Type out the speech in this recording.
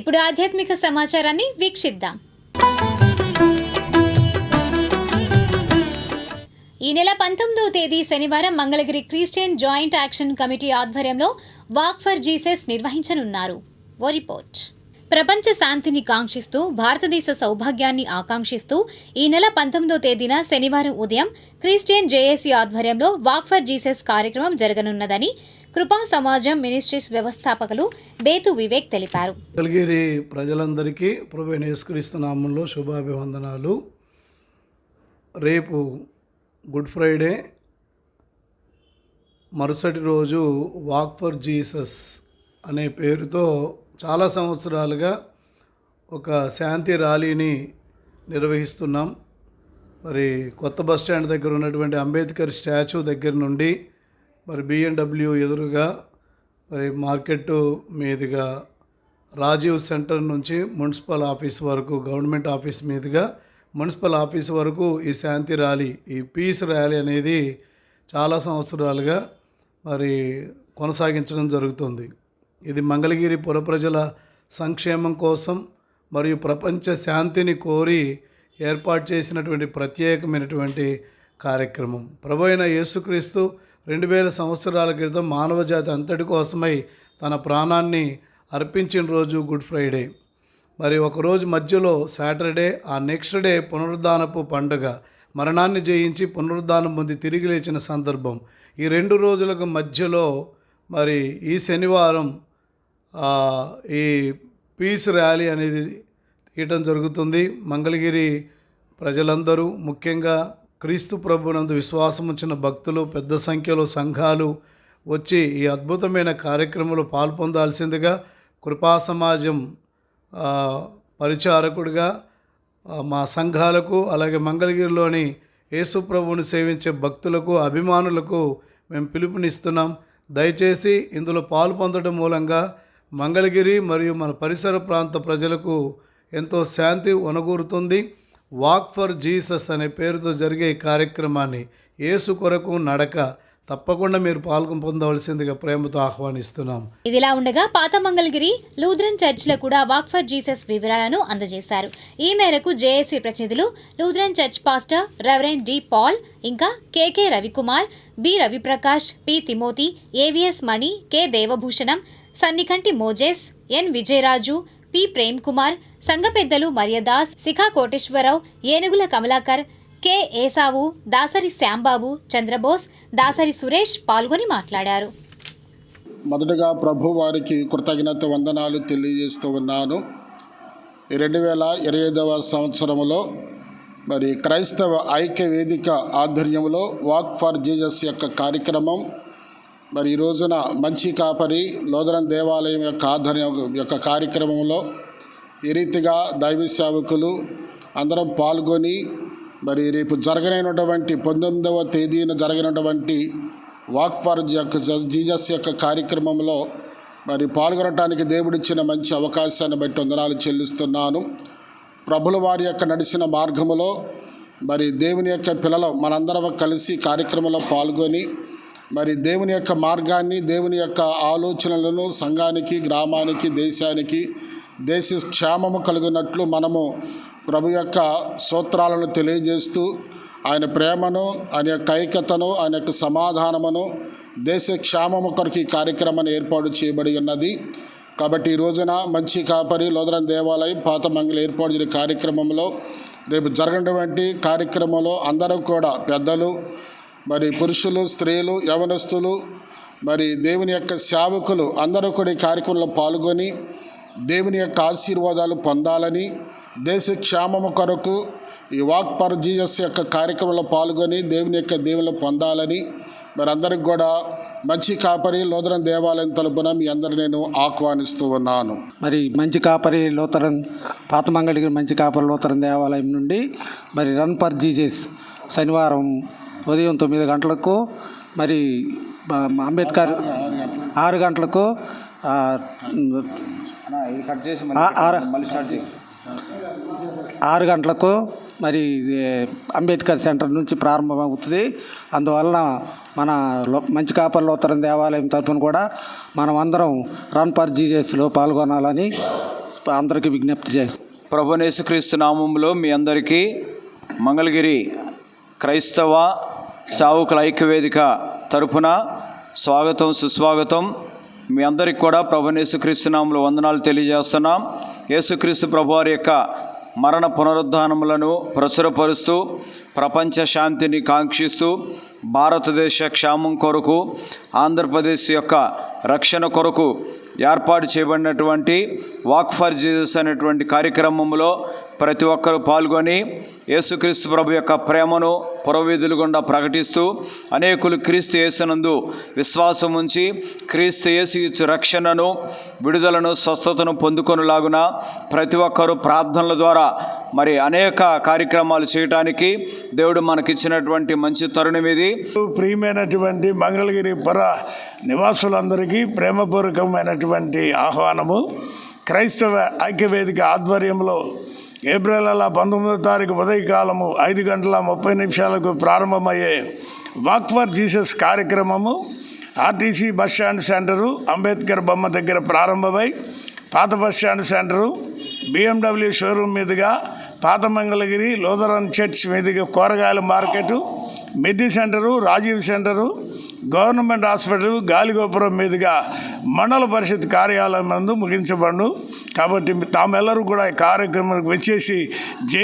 ఇప్పుడు ఆధ్యాత్మిక సమాచారాన్ని వీక్షిద్దాం. ఈ నెల పంతొమ్మిదవ తేదీ శనివారం Mangalagiri Christian joint action committee ఆధ్వర్యంలో వాక్ ఫర్ జీసస్ నిర్వహించనున్నారు. ఓ రిపోర్ట్. ప్రపంచ శాంతిని కాంక్షిస్తూ భారతదేశ సౌభాగ్యాన్ని ఆకాంక్షిస్తూ ఈ నెల పంతొమ్మిదో తేదీన శనివారం ఉదయం క్రిస్టియన్ జేఏసీ ఆధ్వర్యంలో వాక్ ఫర్ జీసస్ కార్యక్రమం జరగనున్నదని కృపా సమాజం మినిస్ట్రీస్ వ్యవస్థాపకులు బేతు వివేక్ తెలిపారు. కలిగిరి ప్రజలందరికీ ప్రభు యేసుక్రీస్తు నామంలో శుభాభివందనాలు. రేపు గుడ్ ఫ్రైడే. మరుసటి రోజు వాక్ ఫర్ జీసస్ అనే పేరుతో చాలా సంవత్సరాలుగా ఒక శాంతి ర్యాలీని నిర్వహిస్తున్నాం. మరి కొత్త బస్ స్టాండ్ దగ్గర ఉన్నటువంటి అంబేద్కర్ స్టాచ్యూ దగ్గర నుండి మరి బిఎండబ్ల్యూ ఎదురుగా మరి మార్కెట్ మీదుగా రాజీవ్ సెంటర్ నుంచి మున్సిపల్ ఆఫీస్ వరకు గవర్నమెంట్ ఆఫీస్ మీదుగా మున్సిపల్ ఆఫీస్ వరకు ఈ శాంతి ర్యాలీ ఈ పీస్ ర్యాలీ అనేది చాలా సంవత్సరాలుగా మరి కొనసాగించడం జరుగుతుంది. ఇది మంగళగిరి పుర ప్రజల సంక్షేమం కోసం మరియు ప్రపంచ శాంతిని కోరి ఏర్పాటు చేసినటువంటి ప్రత్యేకమైనటువంటి కార్యక్రమం. ప్రభు అయిన యేసుక్రీస్తు రెండు వేల సంవత్సరాల క్రితం మానవ జాతి అంతటి కోసమై తన ప్రాణాన్ని అర్పించిన రోజు గుడ్ ఫ్రైడే. మరి ఒకరోజు మధ్యలో సాటర్డే ఆ నెక్స్ట్ డే పునరుద్ధానపు పండుగ. మరణాన్ని జయించి పునరుద్ధానం పొంది తిరిగి లేచిన సందర్భం. ఈ రెండు రోజులకు మధ్యలో మరి ఈ శనివారం ఈ పీస్ ర్యాలీ అనేది తీయటం జరుగుతుంది. మంగళగిరి ప్రజలందరూ ముఖ్యంగా క్రీస్తు ప్రభునందు విశ్వాసం వచ్చిన భక్తులు పెద్ద సంఖ్యలో సంఘాలు వచ్చి ఈ అద్భుతమైన కార్యక్రమంలో పాల్పొందాల్సిందిగా కృపా సమాజం పరిచారకుడిగా మా సంఘాలకు అలాగే మంగళగిరిలోని యేసు ప్రభువుని సేవించే భక్తులకు అభిమానులకు మేము పిలుపునిస్తున్నాం. దయచేసి ఇందులో పాల్పొందడం మూలంగా మంగళగిరి మరియు మన పరిసర ప్రాంత ప్రజలకు ఎంతో శాంతి ఒనగూరుతుంది వాక్ ఫర్ జీసస్ అనే పేరుతో జరిగే ఈ కార్యక్రమాన్ని ఏసు కొరకు నడక తప్పకుండా మీరు పాల్గొని పొందవలసిందిగా ప్రేమతో ఆహ్వానిస్తున్నాం. ఇదిలా ఉండగా పాత మంగళగిరి లూథరన్ చర్చిలో కూడా వాక్ ఫర్ జీసస్ వివరాలను అందజేశారు. ఈ మేరకు జేఏసీ ప్రతినిధులు Lutheran church pastor reverend D Paul ఇంకా KK Ravikumar B Raviprakash P Timothy AVS Mani K Devabhushanam Sannikanti Mojes N Vijayaraju P Prem Kumar సంఘ పెద్దలు మరియదాస్ శిఖా కోటేశ్వరరావు ఏనుగుల కమలాకర్ కె ఏసావు దాసరి శ్యాంబాబు చంద్రబోస్ దాసరి సురేష్ పాల్గొని మాట్లాడారు. మొదటగా ప్రభు వారికి కృతజ్ఞత వందనాలు తెలియజేస్తూ ఉన్నాను. రెండు వేల ఇరవై ఐదవ సంవత్సరంలో మరి క్రైస్తవ ఐక్య వేదిక ఆధ్వర్యంలో వాక్ ఫర్ జీజస్ యొక్క కార్యక్రమం మరి ఈ రోజున మంచి కాపరి లోదరం దేవాలయం యొక్క ఆధ్వర్యం యొక్క కార్యక్రమంలో ఈ రీతిగా దైవ సేవకులు అందరం పాల్గొని మరి రేపు జరగనటువంటి పంతొమ్మిదవ తేదీన జరగనటువంటి వాక్ ఫర్ యొక్క జీజస్ యొక్క కార్యక్రమంలో మరి పాల్గొనటానికి దేవుడిచ్చిన మంచి అవకాశాన్ని బట్టి వందనాలు చెల్లిస్తున్నాను. ప్రభుల వారి యొక్క నడిచిన మార్గములో మరి దేవుని యొక్క పిల్లలు మనందరం కలిసి కార్యక్రమంలో పాల్గొని మరి దేవుని యొక్క మార్గాన్ని దేవుని యొక్క ఆలోచనలను సంఘానికి గ్రామానికి దేశానికి దేశ క్షేమము కలిగినట్లు మనము ప్రభు యొక్క సూత్రాలను తెలియజేస్తూ ఆయన ప్రేమను ఆయన యొక్క ఐక్యతను ఆయన యొక్క సమాధానమును దేశ క్షేమము కొరకు ఈ కార్యక్రమాన్ని ఏర్పాటు చేయబడి ఉన్నది. కాబట్టి ఈ రోజున మంచి కాపరి లోదరం దేవాలయం పాత మంగళ ఏర్పాటు చేసిన కార్యక్రమంలో రేపు జరగనటువంటి కార్యక్రమంలో అందరూ కూడా పెద్దలు మరి పురుషులు స్త్రీలు యవనస్తులు మరి దేవుని యొక్క సేవకులు అందరూ కూడా ఈ కార్యక్రమంలో పాల్గొని దేవుని యొక్క ఆశీర్వాదాలు పొందాలని దేశ క్షేమము కొరకు ఈ వాక్ పర్ జీజస్ యొక్క కార్యక్రమంలో పాల్గొని దేవుని యొక్క దేవుళ్ళు పొందాలని మరి అందరికి కూడా మంచి కాపరి లోదరం దేవాలయం తలుపున మీ అందరు నేను ఆహ్వానిస్తూ ఉన్నాను. మరి మంచి కాపరి లోతరన్ పాతమంగళగిరి మంచి కాపరి లోతరన్ దేవాలయం నుండి మరి రన్ పర్ జీజస్ శనివారం ఉదయం తొమ్మిది గంటలకు మరి అంబేద్కర్ ఆరు గంటలకు ఆ, ఆ- ఆరు ఆరు గంటలకు మరి ఇది అంబేద్కర్ సెంటర్ నుంచి ప్రారంభమవుతుంది. అందువలన మన లో- మంచి కాపర్లో ఉత్తరం దేవాలయం తరఫున కూడా మనం అందరం రన్ పర్ జీజెస్లో పాల్గొనాలని అందరికీ విజ్ఞప్తి చేస్తాను ప్రభునేసుక్రీస్తు నామంలో మీ అందరికీ మంగళగిరి క్రైస్తవ సావుకుల ఐక్యవేదిక తరఫున స్వాగతం సుస్వాగతం. మీ అందరికి కూడా ప్రభునేసుక్రీస్తు నామంలో వందనాలు తెలియజేస్తున్నాం. యేసుక్రీస్తు ప్రభువారి యొక్క మరణ పునరుద్ధానములను ప్రచురపరుస్తూ ప్రపంచ శాంతిని కాంక్షిస్తూ భారతదేశ క్షేమం కొరకు ఆంధ్రప్రదేశ్ యొక్క రక్షణ కొరకు ఏర్పాటు చేయబడినటువంటి వాక్ ఫర్ జీజస్ అనేటువంటి కార్యక్రమంలో ప్రతి ఒక్కరూ పాల్గొని యేసుక్రీస్తు ప్రభు యొక్క ప్రేమను పురవీధులు గుండా ప్రకటిస్తూ అనేకులు క్రీస్తు యేసునందు విశ్వాసం ఉంచి క్రీస్తు యేసు ఇచ్చు రక్షణను విడుదలను స్వస్థతను పొందుకొనులాగున ప్రతి ఒక్కరూ ప్రార్థనల ద్వారా మరి అనేక కార్యక్రమాలు చేయటానికి దేవుడు మనకిచ్చినటువంటి మంచి తరుణం ఇది. ప్రియమైనటువంటి మంగళగిరి పుర నివాసులందరికీ ప్రేమపూర్వకమైనటువంటి ఆహ్వానము. క్రైస్తవ ఐక్యవేదిక ఆధ్వర్యంలో ఏప్రిల్ నెల పంతొమ్మిదో తారీఖు ఉదయకాలము ఐదు గంటల ముప్పై నిమిషాలకు ప్రారంభమయ్యే వాక్ ఫర్ జీసస్ కార్యక్రమము RTC bus stand center Ambedkar బొమ్మ దగ్గర ప్రారంభమై పాత bus stand center BMW showroom మీదుగా పాత మంగళగిరి లోదరన్ చర్చ్ మీదుగా కూరగాయల market మెడ్డి center Rajiv center government hospital Galigopuram మీదుగా మండల పరిషత్ కార్యాలయం నందు ముగించబడు కాబట్టి తామెల్లరూ కూడా ఈ కార్యక్రమానికి వచ్చేసి జే